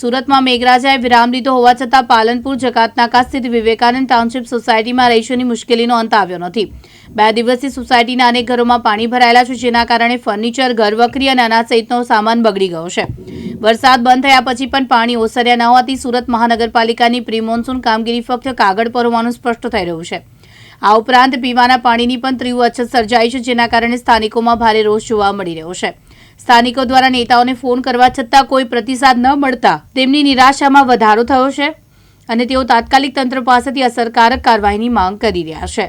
સુરતમાં મેઘરાજાએ વિરામ લીધો હોવા છતાં પાલનપુર, જકાતનાકા સ્થિત વિવેકાનંદ ટાઉનશીપ સોસાયટીમાં રહીશોની મુશ્કેલીનો અંત આવ્યો નથી. બે દિવસથી સોસાયટીના અનેક ઘરોમાં પાણી ભરાયેલા છે, જેના કારણે ફર્નિચર ઘરવકરી અને અનાજ સહિતનો સામાન બગડી ગયો છે. વરસાદ બંધ થયા પછી પણ પાણી ઓસર્યા ન હોવાથી સુરત મહાનગરપાલિકાની પ્રી મોન્સૂન કામગીરી ફક્ત કાગળ પર હોવાનું સ્પષ્ટ થઈ રહ્યું છે. આ ઉપરાંત પીવાના પાણીની પણ તીવ્ર અછત સર્જાઈ છે, જેના કારણે સ્થાનિકોમાં ભારે રોષ જોવા મળી રહ્યો છે. સ્થાનિકો દ્વારા નેતાઓને ફોન કરવા છતાં કોઈ પ્રતિસાદ ન મળતા તેમની નિરાશામાં વધારો થયો છે અને તેઓ તાત્કાલિક તંત્ર પાસેથી અસરકારક કાર્યવાહીની માંગ કરી રહ્યા છે.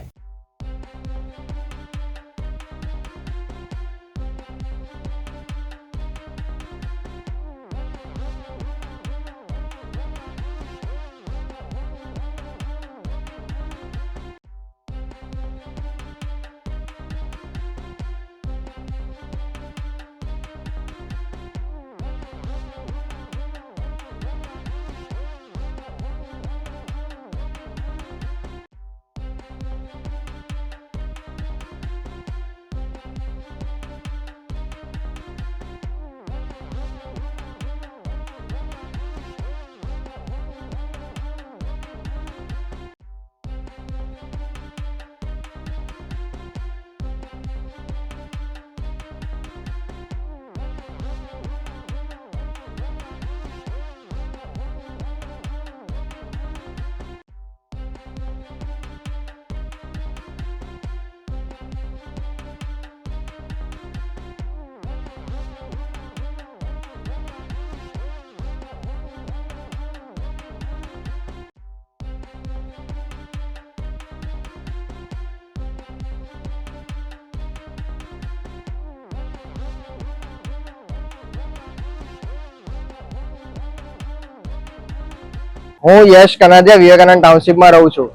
હું યશ કનાદિયા વિવેકાનંદ ટાઉનશીપમાં રહું છું.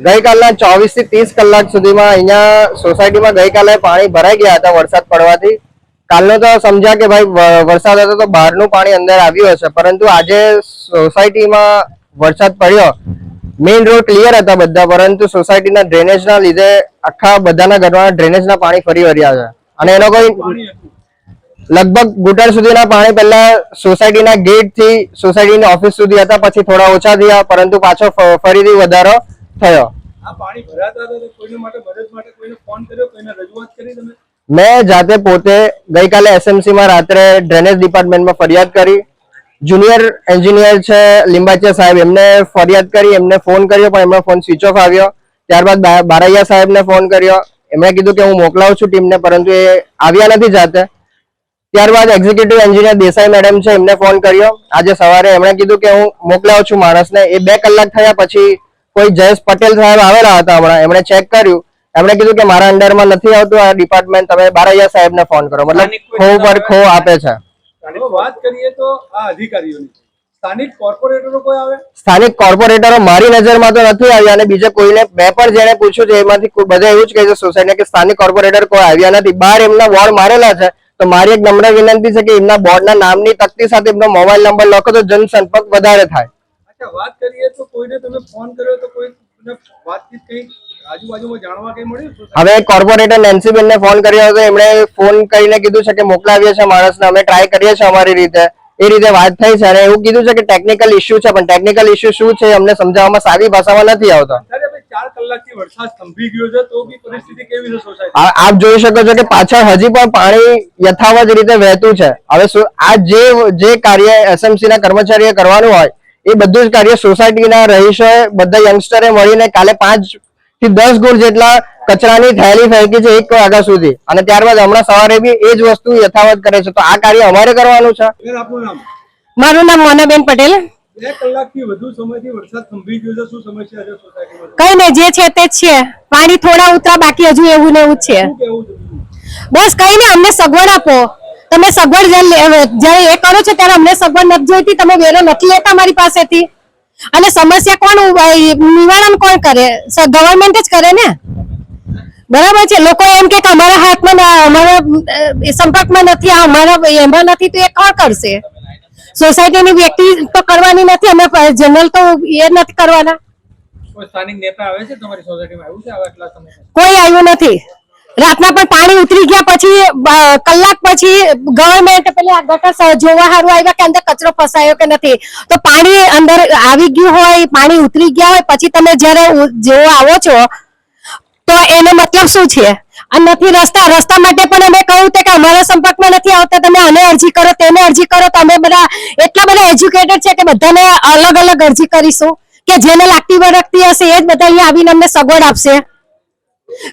ગઈકાલના ચોવીસથી ત્રીસ કલાક સુધીમાં અહીંયા સોસાયટીમાં ગઈકાલે પાણી ભરાઈ ગયા હતા વરસાદ પડવાથી. કાલનો તો સમજ્યા કે ભાઈ વરસાદ હતો તો બહારનું પાણી અંદર આવ્યું હશે પરંતુ આજે સોસાયટીમાં વરસાદ પડ્યો. મેઇન રોડ ક્લિયર હતા બધા પરંતુ સોસાયટીના ડ્રેનેજના લીધે આખા બધાના ઘરમાં ડ્રેનેજના પાણી ફરી વળ્યા છે. અને એનો કોઈ લગભગ ઘૂંટણ સુધીના પાણી પહેલા સોસાયટીના ગેટથી સોસાયટીની ઓફિસ સુધી હતા પછી થોડા ઓછા થયા પરંતુ પાછો ફરીથી વધારો થયો. મેં જાતે પોતે ગઈકાલે એસએમસી માં રાત્રે ડ્રેનેજ ડિપાર્ટમેન્ટમાં ફરિયાદ કરી. જુનિયર એન્જિનિયર છે લિંબાચિયા સાહેબ એમને ફરિયાદ કરી એમને ફોન કર્યો પણ એમનો ફોન સ્વિચ ઓફ આવ્યો. ત્યારબાદ બારૈયા સાહેબને ફોન કર્યો. એમણે કીધું કે હું મોકલાવું છું ટીમને પરંતુ એ આવ્યા નથી જાતે. ત્યારબાદ એક્ઝિક્યુટિવ એન્જિનિયર દેસાઈ મેડમ છે એમને ફોન કર્યો. આજે સવારે એમણે કીધું કે હું મોકલાવું છું માણસને. એ બે કલાક થયા પછી કોઈ જયેશ પટેલ સાહેબ આવેલા હતા હમણાં. એમણે ચેક કર્યું. એમણે કીધું કે મારા અંડરમાં નથી આવતું આ ડિપાર્ટમેન્ટ તમે બારૈયા સાહેબને ફોન કરો. મતલબ ખો પર ખો આપે છે. વાત કરીએ તો આ અધિકારીઓની. સ્થાનિક કોર્પોરેટરો કોઈ આવે? સ્થાનિક કોર્પોરેટરો મારી નજરમાં તો નથી આવ્યા અને બીજે કોઈને મેં પણ જેને પૂછ્યું છે એમાંથી કોઈ- બધા એવું જ કહે છે સોસાયટી કે સ્થાનિક કોર્પોરેટર કોઈ આવ્યા નથી. બહાર એમના વોર્ડ મારેલા છે. તો મારી એક નમ્ર વિનંતી છે કે એમના બોર્ડના નામની તકતી સાથે એમનો મોબાઈલ નંબર લખો તો જનસંપર્ક વધારે થાય. અચ્છા વાત કરીએ તો કોઈને તમે ફોન કર્યો તો કોઈ વાતચીત કઈ આજુબાજુમાં જાણવા કઈ મળ્યું હવે કોર્પોરેટર નેન્સીબેનને ફોન કર્યો હતો એમણે ફોન કરીને કીધું છે કે મોકલાવીએ છે માણસને અમે ટ્રાય કરીએ છીએ અમારી રીતે. એ રીતે વાત થઈ છે અને એવું કીધું છે કે ટેકનિકલ ઇસ્યુ છે પણ ટેકનિકલ ઇસ્યુ શું છે અમને સમજાવવામાં સાદી ભાષામાં નથી આવતો. ચાર કલાકથી વરસાદ થંભી ગયો છે તો બી પરિસ્થિતિ કેવી છે સોસાયટી? આપ જોઈ શકો છો કે પાછળ હજી પણ પાણી યથાવત રીતે વહેતું છે. હવે શું આ જે જે કાર્ય એસએમસી ના કર્મચારીએ કરવાનું હોય એ બધું જ કાર્ય સોસાયટીના રહીશોએ બધા યંગસ્ટરે મળીને કાલે પાંચથી દસ ગુણ જેટલા કચરાની થેલી ફેંકી છે એક વાગ્યા સુધી. અને ત્યારબાદ હમણાં સવારે બી એ જ વસ્તુ યથાવત કરે છે. તો આ કાર્ય અમારે કરવાનું છે. આપનું નામ? મારું નામ મોનાબેન પટેલ. બે કલાકથી વધુ સમયથી વરસાદ થંભી ગયો છે. શું સમસ્યા છે સોસાયટીમાં કઈ ને જે છે તે છે. પાણી થોડા ઉતરા બાકી હજુ એવું ને એવું છે. શું બસ કઈ નહીં અમને સગવડ આપો. તમે સગવડ જ્યારે લે- જ્યારે એ કરો છો ત્યારે અમને સગવડ નથી જોઈતી. તમે વેરો નથી લેતા મારી પાસેથી. અને સમસ્યા કોણ ઉભા- નિવારણ કોણ કરે? ગવર્મેન્ટ જ કરે ને? બરાબર છે. લોકો એમ કે કે અમારા હાથમાં ના- અમારા અ, સંપર્કમાં નથી આ અમારા એમાં નથી તો એ કોણ કરશે? સોસાયટીની વ્યક્તિ તો કરવાની નથી અમે જનરલ તો એ નથી કરવાના. કોઈ આવ્યું નથી. રાતના પણ પાણી ઉતરી ગયા પછી કલાક પછી ગવર્મેન્ટ પેલી આ ગટર જોવા હારું આવ્યા કે અંદર કચરો ફસાયો કે નથી. તો પાણી અંદર આવી ગયું હોય પાણી ઉતરી ગયા હોય પછી તમે જ્યારે જોવા આવો છો તો એનો મતલબ શું છે? આ નથી રસ્તા રસ્તા માટે પણ અમે કહ્યું કે અમારા સંપર્કમાં નથી આવતા. તમે આને અરજી કરો, તેને અરજી કરો. તો અમે બધા એટલા બધા એજ્યુકેટેડ છે કે બધાને અલગ અલગ અરજી કરીશું. કે જેને લાગતી વળગતી હશે એ જ બધા અહીંયા આવીને અમને સગવડ આપશે.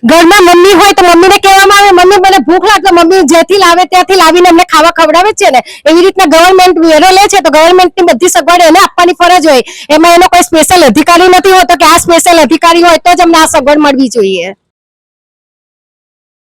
ઘરમાં મમ્મી હોય તો મમ્મીને કહેવામાં આવે, મમ્મી, મને ભૂખ લાગે. મમ્મી જેથી લાવે ત્યાંથી લાવીને અમને ખાવા ખવડાવે છે ને. એવી રીતના ગવર્મેન્ટ વેરો લે છે તો ગવર્મેન્ટની બધી સગવડ એને આપવાની ફરજ હોય. એમાં એનો કોઈ સ્પેશિયલ અધિકારી નથી હોતો કે આ સ્પેશિયલ અધિકારી હોય તો જ અમને આ સગવડ મળવી જોઈએ.